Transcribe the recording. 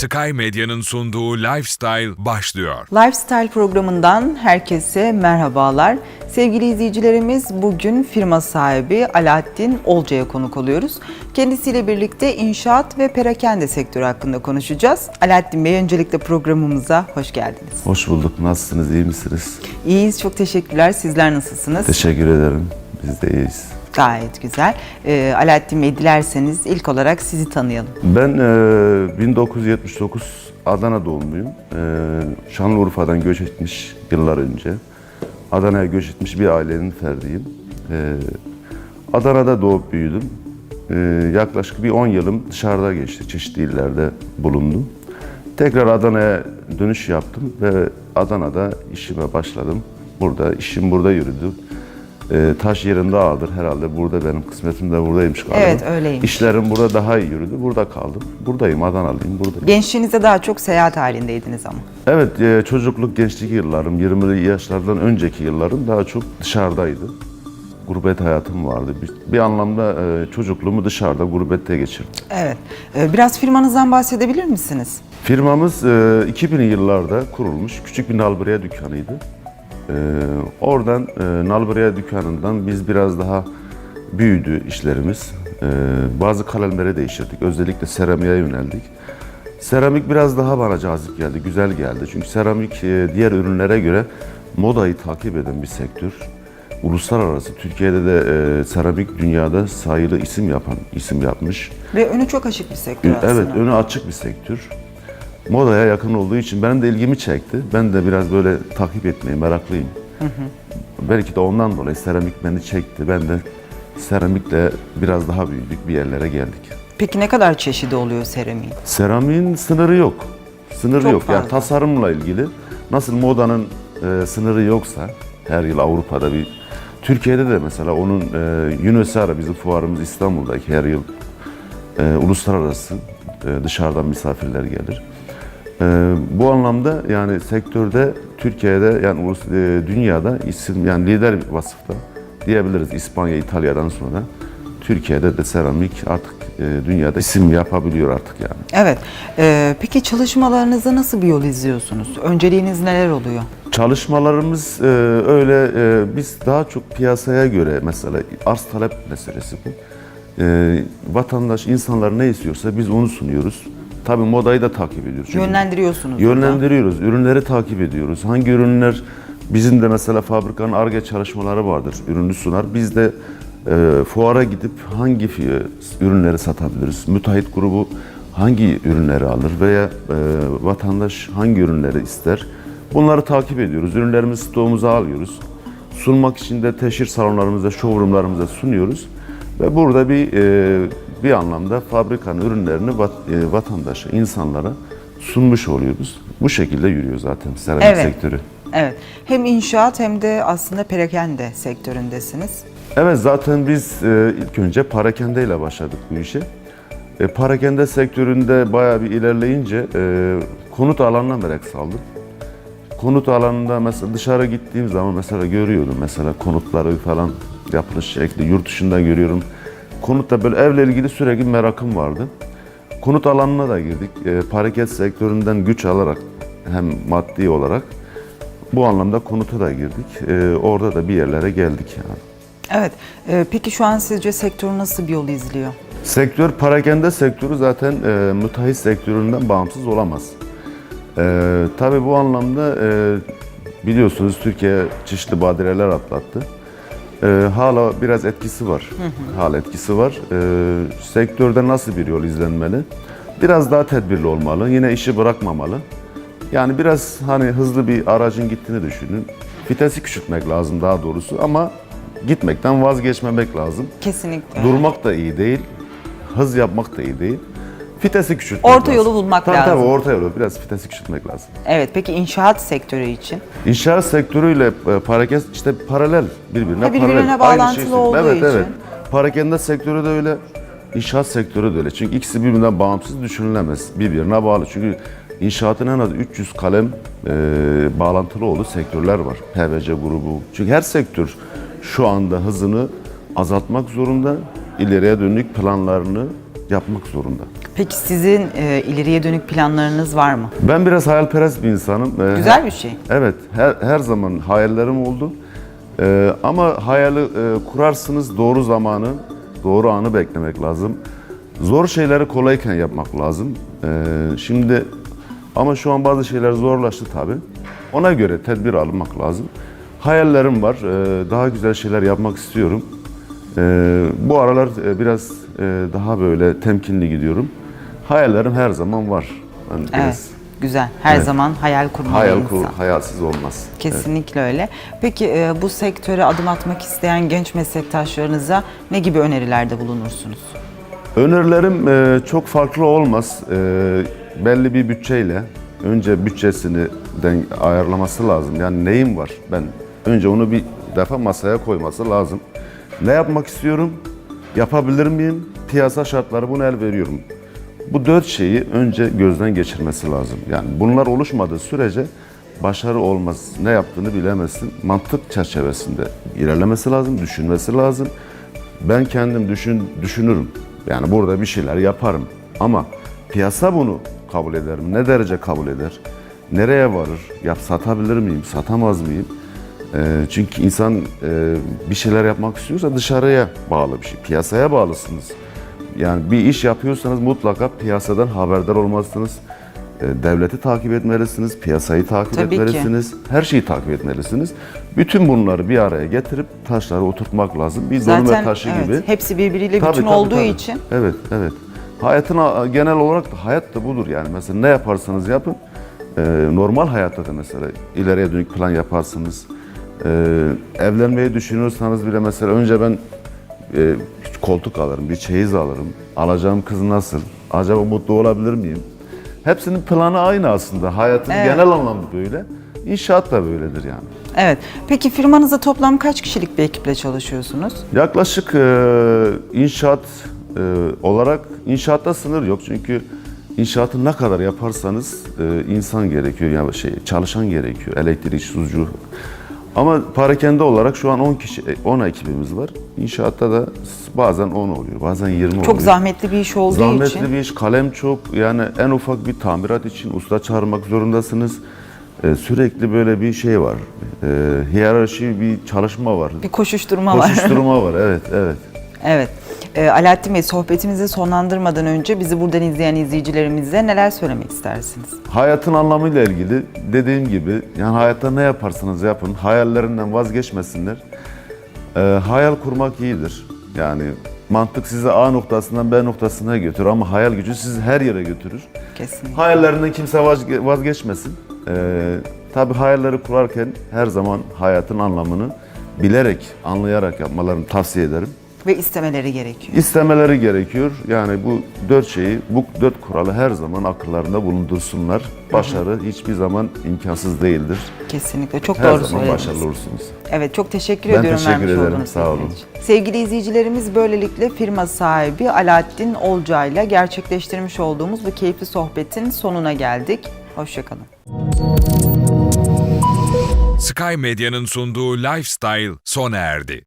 Sky Medya'nın sunduğu Lifestyle başlıyor. Lifestyle programından herkese merhabalar. Sevgili izleyicilerimiz bugün firma sahibi Alaaddin Olcay'a konuk oluyoruz. Kendisiyle birlikte inşaat ve perakende sektörü hakkında konuşacağız. Alaaddin Bey öncelikle programımıza hoş geldiniz. Hoş bulduk. Nasılsınız? iyi misiniz? İyiyiz, çok teşekkürler. Sizler nasılsınız? Teşekkür ederim. Biz de iyiyiz. Gayet güzel. Ee, Alaaddin Bey dilerseniz ilk olarak sizi tanıyalım. Ben e, 1979 Adana doğumluyum. E, Şanlıurfa'dan göç etmiş yıllar önce. Adana'ya göç etmiş bir ailenin ferdiyim. E, Adana'da doğup büyüdüm. E, yaklaşık bir 10 yılım dışarıda geçti. Çeşitli illerde bulundum. Tekrar Adana'ya dönüş yaptım ve Adana'da işime başladım. Burada, işim burada yürüdü. E, taş yerinde ağırdır herhalde. Burada benim kısmetim de buradaymış galiba. Evet, öyleymiş. İşlerim burada daha iyi yürüdü. Burada kaldım. Buradayım, Adanalıyım, buradayım. Gençliğinizde daha çok seyahat halindeydiniz ama. Evet, e, çocukluk, gençlik yıllarım, 20'li yaşlardan önceki yıllarım daha çok dışarıdaydı. Gurbet hayatım vardı. Bir, bir anlamda e, çocukluğumu dışarıda, gurbette geçirdim. Evet. Ee, biraz firmanızdan bahsedebilir misiniz? Firmamız e, 2000'li yıllarda kurulmuş. Küçük bir nalburiye dükkanıydı. E, oradan e, nalburiye dükkanından biz biraz daha büyüdü işlerimiz. E, bazı kalemleri değiştirdik. Özellikle seramiğe yöneldik. Seramik biraz daha bana cazip geldi, güzel geldi. Çünkü seramik e, diğer ürünlere göre modayı takip eden bir sektör. Uluslararası, Türkiye'de de e, seramik dünyada sayılı isim yapan, isim yapmış. Ve önü çok açık bir sektör aslında. Evet, önü açık bir sektör. Modaya yakın olduğu için benim de ilgimi çekti. Ben de biraz böyle takip etmeyi meraklıyım. Belki de ondan dolayı seramik beni çekti. Ben de seramikle biraz daha büyüdük, bir yerlere geldik. Peki ne kadar çeşidi oluyor seramiğin? Seramiğin sınırı yok. Sınırı Çok yok. Yani fazla. tasarımla ilgili nasıl modanın e, sınırı yoksa her yıl Avrupa'da bir Türkiye'de de mesela onun e, UNESAR'a bizim fuarımız İstanbul'daki her yıl e, uluslararası e, dışarıdan misafirler gelir. E, bu anlamda yani sektörde Türkiye'de yani ulus, e, dünyada isim yani lider vasıfta diyebiliriz İspanya, İtalya'dan sonra. Türkiye'de de seramik artık e, dünyada isim yapabiliyor artık yani. Evet. Ee, peki çalışmalarınızda nasıl bir yol izliyorsunuz? Önceliğiniz neler oluyor? Çalışmalarımız e, öyle e, biz daha çok piyasaya göre mesela arz talep meselesi bu. E, vatandaş insanlar ne istiyorsa biz onu sunuyoruz. Tabii modayı da takip ediyoruz. Çünkü Yönlendiriyorsunuz. burada. Yönlendiriyoruz. Ürünleri takip ediyoruz. Hangi ürünler bizim de mesela fabrikanın ARGE çalışmaları vardır. Ürünü sunar. Biz de e, fuara gidip hangi fi- ürünleri satabiliriz? Müteahhit grubu hangi ürünleri alır veya e, vatandaş hangi ürünleri ister? Bunları takip ediyoruz. Ürünlerimizi stoğumuza alıyoruz. Sunmak için de teşhir salonlarımızda, showroomlarımızda sunuyoruz. Ve burada bir e, bir anlamda fabrikanın ürünlerini e, vatandaşa, insanlara sunmuş oluyoruz. Bu şekilde yürüyor zaten seramik Evet. sektörü. Evet. Hem inşaat hem de aslında perakende sektöründesiniz. Evet zaten biz e, ilk önce parakende ile başladık bu işe. E, parakende sektöründe bayağı bir ilerleyince e, konut alanına merak saldım. Konut alanında mesela dışarı gittiğim zaman mesela görüyordum mesela konutları falan yapılış şekli yurt dışından görüyorum. Konutta böyle evle ilgili sürekli merakım vardı. Konut alanına da girdik. E, parket sektöründen güç alarak hem maddi olarak bu anlamda konuta da girdik. E, orada da bir yerlere geldik yani. Evet. Ee, peki şu an sizce sektör nasıl bir yol izliyor? Sektör, parakende sektörü zaten e, müteahhit sektöründen bağımsız olamaz. E, tabii bu anlamda e, biliyorsunuz Türkiye çeşitli badireler atlattı. E, hala biraz etkisi var. Hala etkisi var. E, sektörde nasıl bir yol izlenmeli? Biraz daha tedbirli olmalı. Yine işi bırakmamalı. Yani biraz hani hızlı bir aracın gittiğini düşünün. Vitesi küçültmek lazım daha doğrusu ama gitmekten vazgeçmemek lazım. Kesinlikle. Durmak da iyi değil, hız yapmak da iyi değil. Vitesi küçültmek Orta lazım. yolu bulmak tabii, lazım. Tabii orta yolu, biraz vitesi küçültmek lazım. Evet. Peki inşaat sektörü için? İnşaat sektörüyle e, parakende işte paralel birbirine, Ha, birbirine paralel. bağlantılı şeyi olduğu Evet için. evet. Parakende sektörü de öyle, inşaat sektörü de öyle. Çünkü ikisi birbirinden bağımsız düşünülemez. Birbirine bağlı. Çünkü inşaatın en az 300 kalem e, bağlantılı olduğu sektörler var. PVC grubu. Çünkü her sektör şu anda hızını azaltmak zorunda. ileriye dönük planlarını yapmak zorunda. Peki sizin e, ileriye dönük planlarınız var mı? Ben biraz hayalperest bir insanım. Ee, Güzel bir şey. Evet, her, her zaman hayallerim oldu. Ee, ama hayali e, kurarsınız doğru zamanı, doğru anı beklemek lazım. Zor şeyleri kolayken yapmak lazım. Ee, şimdi ama şu an bazı şeyler zorlaştı tabii. Ona göre tedbir almak lazım. Hayallerim var, ee, daha güzel şeyler yapmak istiyorum. Ee, bu aralar e, biraz e, daha böyle temkinli gidiyorum. Hayallerim her zaman var. Biraz Evet. Güzel. Her Evet. zaman hayal kurmalı hayal insan. kur, hayalsiz olmaz. Kesinlikle öyle. Peki e, bu sektöre adım atmak isteyen genç meslektaşlarınıza ne gibi önerilerde bulunursunuz? Önerilerim e, çok farklı olmaz. E, belli bir bütçeyle önce bütçesini den ayarlaması lazım. Yani neyim var? Ben önce onu bir defa masaya koyması lazım. Ne yapmak istiyorum? Yapabilir miyim? Piyasa şartları buna el veriyorum. Bu dört şeyi önce gözden geçirmesi lazım. Yani bunlar oluşmadığı sürece başarı olmaz. Ne yaptığını bilemezsin. Mantık çerçevesinde ilerlemesi lazım, düşünmesi lazım. Ben kendim düşün, düşünürüm. Yani burada bir şeyler yaparım. Ama piyasa bunu kabul eder mi? Ne derece kabul eder? Nereye varır? Yap satabilir miyim? Satamaz mıyım? Ee, çünkü insan e, bir şeyler yapmak istiyorsa dışarıya bağlı bir şey. Piyasaya bağlısınız. Yani bir iş yapıyorsanız mutlaka piyasadan haberdar olmalısınız. Ee, Devleti takip etmelisiniz, piyasayı takip Tabii ki. etmelisiniz, her şeyi takip etmelisiniz. Bütün bunları bir araya getirip taşları oturtmak lazım. Bir Zaten taşı evet, gibi. hepsi birbiriyle Tabii, bütün tabii, olduğu tabii. için Evet, evet. Hayatın genel olarak da hayat da budur yani. Mesela ne yaparsanız yapın. e, normal hayatta da mesela ileriye dönük plan yaparsınız. E, evlenmeyi düşünüyorsanız bile mesela önce ben e, koltuk alırım, bir çeyiz alırım. Alacağım kız nasıl? Acaba mutlu olabilir miyim? Hepsinin planı aynı aslında. Hayatın Evet. genel anlamda böyle. İnşaat da böyledir yani. Evet. Peki firmanızda toplam kaç kişilik bir ekiple çalışıyorsunuz? Yaklaşık e, inşaat e, olarak inşaatta sınır yok çünkü inşaatı ne kadar yaparsanız e, insan gerekiyor yani şey çalışan gerekiyor elektrik sucu. Ama parakende olarak şu an 10 kişi 10 ekibimiz var. İnşaatta da bazen 10 oluyor, bazen 20 oluyor. Çok zahmetli bir iş olduğu Zahmetli için. bir iş, kalem çok. Yani en ufak bir tamirat için usta çağırmak zorundasınız. E, sürekli böyle bir şey var. E, hiyerarşi bir çalışma var. Bir koşuşturma var. Koşuşturma var. Evet, evet. Evet. Ee, Alaaddin Bey sohbetimizi sonlandırmadan önce bizi buradan izleyen izleyicilerimize neler söylemek istersiniz? Hayatın anlamıyla ilgili dediğim gibi yani hayatta ne yaparsanız yapın hayallerinden vazgeçmesinler. Ee, hayal kurmak iyidir. Yani mantık sizi A noktasından B noktasına götürür ama hayal gücü sizi her yere götürür. Kesinlikle. Hayallerinden kimse vazge- vazgeçmesin. Ee, tabii hayalleri kurarken her zaman hayatın anlamını bilerek, anlayarak yapmalarını tavsiye ederim. Ve istemeleri gerekiyor. İstemeleri gerekiyor. Yani bu dört şeyi, bu dört kuralı her zaman akıllarında bulundursunlar. Başarı hiçbir zaman imkansız değildir. Kesinlikle. Çok Her doğru zaman söylediniz. başarılı olursunuz. Evet çok teşekkür Ben ediyorum teşekkür vermiş ederim, sağ olun. için. Sevgili izleyicilerimiz böylelikle firma sahibi Alaaddin Olca ile gerçekleştirmiş olduğumuz bu keyifli sohbetin sonuna geldik. Hoşçakalın. Sky Medya'nın sunduğu Lifestyle sona erdi.